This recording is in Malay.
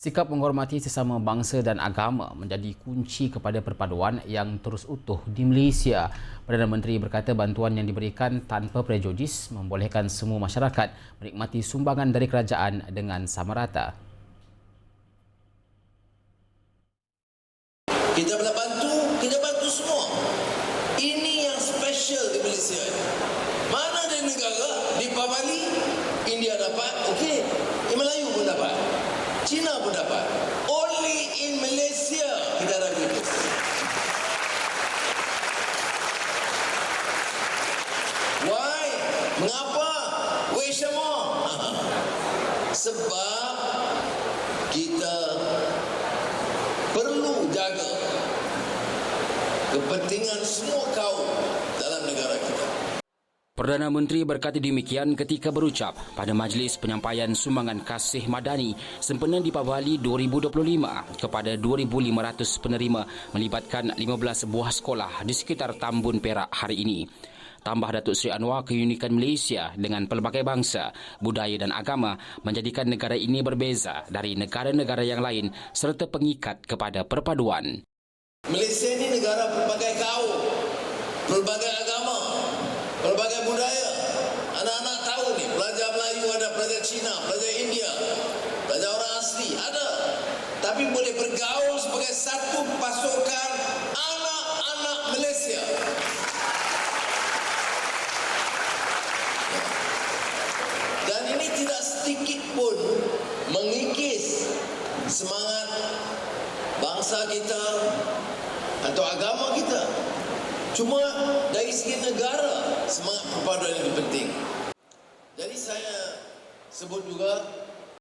Sikap menghormati sesama bangsa dan agama menjadi kunci kepada perpaduan yang terus utuh di Malaysia. Perdana Menteri berkata bantuan yang diberikan tanpa prejudis membolehkan semua masyarakat menikmati sumbangan dari kerajaan dengan sama rata. Kita boleh bantu, kita bantu semua. Ini yang special di Malaysia. Mana ada negara di Pavali, India dapat, okey, Melayu pun dapat. Cina pun dapat. Only in Malaysia kita ada begitu. Why? Mengapa? Shamo? Sebab kita perlu jaga kepentingan semua kaum dalam negara kita. Perdana Menteri berkata demikian ketika berucap pada Majlis Penyampaian Sumbangan Kasih Madani sempena di Pabali 2025 kepada 2,500 penerima melibatkan 15 buah sekolah di sekitar Tambun Perak hari ini. Tambah Datuk Seri Anwar keunikan Malaysia dengan pelbagai bangsa, budaya dan agama menjadikan negara ini berbeza dari negara-negara yang lain serta pengikat kepada perpaduan. Malaysia ini negara pelbagai kaum, pelbagai agama, pelbagai budaya. Anak-anak tahu ni, pelajar Melayu ada, pelajar Cina, pelajar India, pelajar orang asli, ada. Tapi boleh bergaul sebagai satu pasukan anak-anak Malaysia. Dan ini tidak sedikit pun mengikis semangat bangsa kita atau agama kita. Cuma dari segi negara semangat perpaduan yang penting. Jadi saya sebut juga